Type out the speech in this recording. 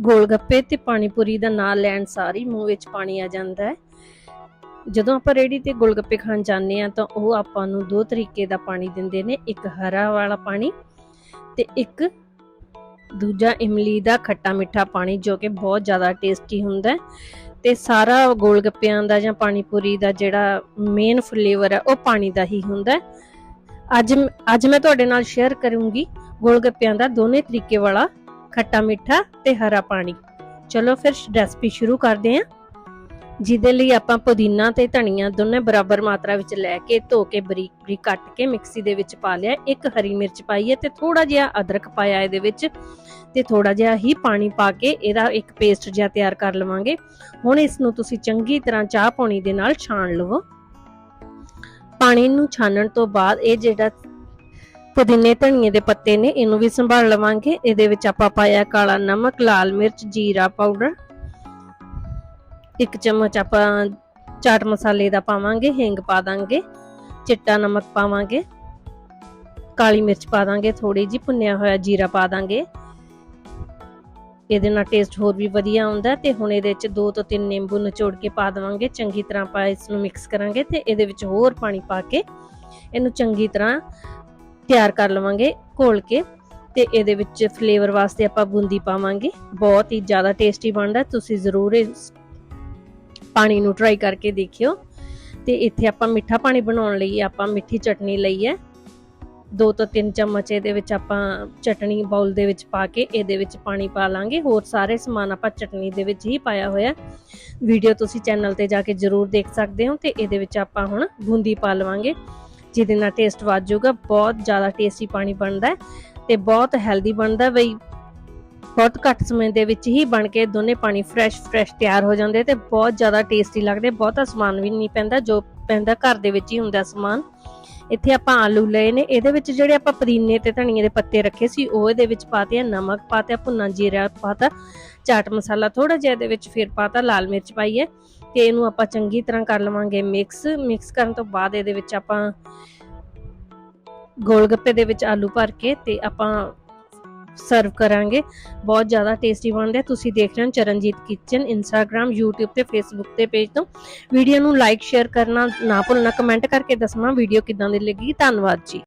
ਗੋਲ ਗੱਪੇ ਤੇ ਪਾਣੀਪੂਰੀ ਦਾ ਨਾਂ ਲੈਣ ਸਾਰੀ ਮੂੰਹ ਵਿੱਚ ਪਾਣੀ ਆ ਜਾਂਦਾ ਹੈ। ਜਦੋਂ ਆਪਾਂ ਰੇੜੀ ਤੇ ਗੋਲ ਗੱਪੇ ਖਾਣ ਜਾਂਦੇ ਆ ਤਾਂ ਉਹ ਆਪਾਂ ਨੂੰ ਦੋ ਤਰੀਕੇ ਦਾ ਪਾਣੀ ਦਿੰਦੇ ਨੇ, ਇੱਕ ਹਰਾ ਵਾਲਾ ਪਾਣੀ ਤੇ ਇੱਕ ਦੂਜਾ ਇਮਲੀ ਦਾ ਖੱਟਾ ਮਿੱਠਾ ਪਾਣੀ ਜੋ ਕਿ ਬਹੁਤ ਜ਼ਿਆਦਾ ਟੇਸਟੀ ਹੁੰਦਾ ਤੇ ਸਾਰਾ ਗੋਲ ਗੱਪਿਆਂ ਦਾ ਜਾਂ ਪਾਣੀ ਪੂਰੀ ਦਾ ਜਿਹੜਾ ਮੇਨ ਫਲੇਵਰ ਹੈ ਉਹ ਪਾਣੀ ਦਾ ਹੀ ਹੁੰਦਾ ਅੱਜ ਅੱਜ ਮੈਂ ਤੁਹਾਡੇ ਨਾਲ ਸ਼ੇਅਰ ਕਰੂੰਗੀ ਗੋਲ ਗੱਪਿਆਂ ਦਾ ਦੋਨੇ ਤਰੀਕੇ ਵਾਲਾ ਖੱਟਾ ਮਿੱਠਾ ਤੇ ਹਰਾ ਪਾਣੀ। ਚਲੋ ਫਿਰ ਰੈਸਪੀ ਸ਼ੁਰੂ ਕਰਦੇ ਹਾਂ ਜਿਹਦੇ ਲਈ ਆਪਾਂ ਪੁਦੀਨਾ ਤੇ ਧਨੀਆ ਦੋਨੇ ਬਰਾਬਰ ਮਾਤਰਾ ਵਿੱਚ ਲੈ ਕੇ, ਧੋ ਕੇ, ਬਰੀਕ ਬਰੀਕ ਕੱਟ ਕੇ ਮਿਕਸੀ ਦੇ ਵਿੱਚ ਪਾ ਲਿਆ। ਇੱਕ ਹਰੀ ਮਿਰਚ ਪਾਈ ਹੈ ਤੇ ਥੋੜਾ ਜਿਹਾ ਅਦਰਕ ਪਾਇਆ ਇਹਦੇ ਵਿੱਚ ਤੇ ਥੋੜਾ ਜਿਹਾ ਹੀ ਪਾਣੀ ਪਾ ਕੇ ਇਹਦਾ ਇੱਕ ਪੇਸਟ ਜਿਹਾ ਤਿਆਰ ਕਰ ਲਵਾਂਗੇ। ਹੁਣ ਇਸ ਨੂੰ ਤੁਸੀਂ ਚੰਗੀ ਤਰ੍ਹਾਂ ਚਾਹ ਪਾਣੀ ਦੇ ਨਾਲ ਛਾਣ ਲਵੋ। ਪਾਣੀ ਨੂੰ ਛਾਣਨ ਤੋਂ ਬਾਅਦ ਇਹ ਜਿਹੜਾ ਪੁਦੀਨੇ ਧਨੀਏ ਦੇ ਪੱਤੇ ਨੇ, ਇਹਨੂੰ ਵੀ ਸੰਭਾਲ ਲਵਾਂਗੇ। ਇਹਦੇ ਵਿੱਚ ਆਪਾਂ ਪਾਇਆ ਕਾਲਾ ਨਮਕ, ਲਾਲ ਮਿਰਚ, ਜੀਰਾ ਪਾਊਡਰ। ਇੱਕ ਚਮਚ ਆਪਾਂ ਚਾਟ ਮਸਾਲੇ ਦਾ ਪਾਵਾਂਗੇ, ਹਿੰਗ ਪਾ ਦਾਂਗੇ, ਚਿੱਟਾ ਨਮਕ ਪਾਵਾਂਗੇ, ਕਾਲੀ ਮਿਰਚ ਪਾ ਦਾਂਗੇ ਥੋੜੀ ਜੀ ਭੁੰਨਿਆ ਹੋਇਆ ਜੀਰਾ ਪਾ ਦਾਂਗੇ। ਇਹਦੇ ਨਾਲ ਟੇਸਟ ਹੋਰ ਵੀ ਵਧੀਆ ਆਉਂਦਾ ਤੇ ਹੁਣ ਇਹਦੇ ਵਿੱਚ ਦੋ ਤੋਂ ਤਿੰਨ ਨਿੰਬੂ ਨਿਚੋੜ ਕੇ ਪਾ ਦੇਵਾਂਗੇ। ਚੰਗੀ ਤਰ੍ਹਾਂ ਆਪਾਂ ਇਸ ਨੂੰ ਮਿਕਸ ਕਰਾਂਗੇ ਤੇ ਇਹਦੇ ਵਿੱਚ ਹੋਰ ਪਾਣੀ ਪਾ ਕੇ ਇਹਨੂੰ ਚੰਗੀ ਤਰ੍ਹਾਂ ਤਿਆਰ ਕਰ ਲਵਾਂਗੇ ਘੋਲ ਕੇ ਤੇ ਇਹਦੇ ਵਿੱਚ ਫਲੇਵਰ ਵਾਸਤੇ ਆਪਾਂ ਬੂੰਦੀ ਪਾਵਾਂਗੇ। ਬਹੁਤ ਹੀ ਜ਼ਿਆਦਾ ਟੇਸਟੀ ਬਣਦਾ, ਤੁਸੀਂ ਜ਼ਰੂਰ ਇਸ ਪਾਣੀ ਨੂੰ ਟਰਾਈ ਕਰਕੇ ਦੇਖਿਓ। ਤੇ ਇੱਥੇ ਆਪਾਂ ਮਿੱਠਾ ਪਾਣੀ ਬਣਾਉਣ ਲਈ ਆਪਾਂ ਮਿੱਠੀ ਚਟਨੀ ਲਈ ਹੈ। ਦੋ ਤੋਂ ਤਿੰਨ ਚਮਚ ਇਹਦੇ ਵਿੱਚ ਆਪਾਂ ਚਟਨੀ ਬਾਉਲ ਦੇ ਵਿੱਚ ਪਾ ਕੇ ਇਹਦੇ ਵਿੱਚ ਪਾਣੀ ਪਾ ਲਾਂਗੇ। ਹੋਰ ਸਾਰੇ ਸਮਾਨ ਆਪਾਂ ਚਟਨੀ ਦੇ ਵਿੱਚ ਹੀ ਪਾਇਆ ਹੋਇਆ ਵੀਡੀਓ ਤੁਸੀਂ ਚੈਨਲ ਤੇ ਜਾ ਕੇ ਜ਼ਰੂਰ ਦੇਖ ਸਕਦੇ ਹੋ ਤੇ ਇਹਦੇ ਵਿੱਚ ਆਪਾਂ ਹੁਣ ਬੂੰਦੀ ਪਾ ਲਵਾਂਗੇ। ਜਿਹਦੇ ਨਾਲ ਟੇਸਟ ਵੱਧ ਜਾਊਗਾ, ਬਹੁਤ ਜ਼ਿਆਦਾ ਟੇਸਟੀ ਪਾਣੀ ਬਣਦਾ ਹੈ ਤੇ ਬਹੁਤ ਹੈਲਦੀ ਬਣਦਾ ਬਈ। ਬਹੁਤ ਘੱਟ ਸਮੇਂ ਦੇ ਵਿੱਚ ਹੀ ਬਣ ਕੇ ਦੋਨੇ ਪਾਣੀ ਫਰੈਸ਼ ਫਰੈਸ਼ ਤਿਆਰ ਹੋ ਜਾਂਦੇ ਤੇ ਬਹੁਤ ਜ਼ਿਆਦਾ ਟੇਸਟੀ ਲੱਗਦੇ ਬਹੁਤਾ ਸਮਾਨ ਵੀ ਨਹੀਂ ਪੈਂਦਾ, ਜੋ ਪੈਂਦਾ ਘਰ ਦੇ ਵਿੱਚ ਹੀ ਹੁੰਦਾ ਸਮਾਨ। ਇੱਥੇ ਆਪਾਂ ਆਲੂ ਲਏ ਨੇ, ਇਹਦੇ ਵਿੱਚ ਜਿਹੜੇ ਆਪਾਂ ਪੁਦੀਨੇ ਤੇ ਧਨੀਏ ਦੇ ਪੱਤੇ ਰੱਖੇ ਸੀ, ਉਹ ਇਹਦੇ ਵਿੱਚ ਪਾਤੇ ਆ, ਨਮਕ ਪਾਤੇ ਭੁੰਨਾ ਜੀਰਾ ਪਾਤਾ ਚਾਟ ਮਸਾਲਾ ਥੋੜਾ ਜਿਹਾ ਇਹਦੇ ਵਿੱਚ ਫਿਰ ਪਾਤਾ ਲਾਲ ਮਿਰਚ ਪਾਈ ਹੈ। ਤੇ ਇਹਨੂੰ ਆਪਾਂ ਚੰਗੀ ਤਰ੍ਹਾਂ ਕਰ ਲਵਾਂਗੇ ਮਿਕਸ ਮਿਕਸ ਕਰਨ ਤੋਂ ਬਾਅਦ ਇਹਦੇ ਵਿੱਚ ਆਪਾਂ ਗੋਲ ਗੱਪੇ ਦੇ ਵਿੱਚ ਆਲੂ ਭਰ ਕੇ ਤੇ ਆਪਾਂ ਸਰਵ ਕਰਾਂਗੇ। ਬਹੁਤ ਜ਼ਿਆਦਾ ਟੇਸਟੀ ਬਣਦੇ ਤੁਸੀਂ ਦੇਖ ਰਹੇ ਹੋ ਚਰਨਜੀਤ ਕਿਚਨ ਇੰਸਟਾਗ੍ਰam YouTube ਤੇ Facebook ਤੇ ਪੇਜ ਤੋਂ। ਵੀਡੀਓ ਨੂੰ ਲਾਈਕ ਸ਼ੇਅਰ ਕਰਨਾ ਨਾ ਭੁੱਲਣਾ। ਕਮੈਂਟ ਕਰਕੇ ਦੱਸਣਾ ਵੀਡੀਓ ਕਿਦਾਂ ਦੀ ਲੱਗੀ। ਧੰਨਵਾਦ ਜੀ।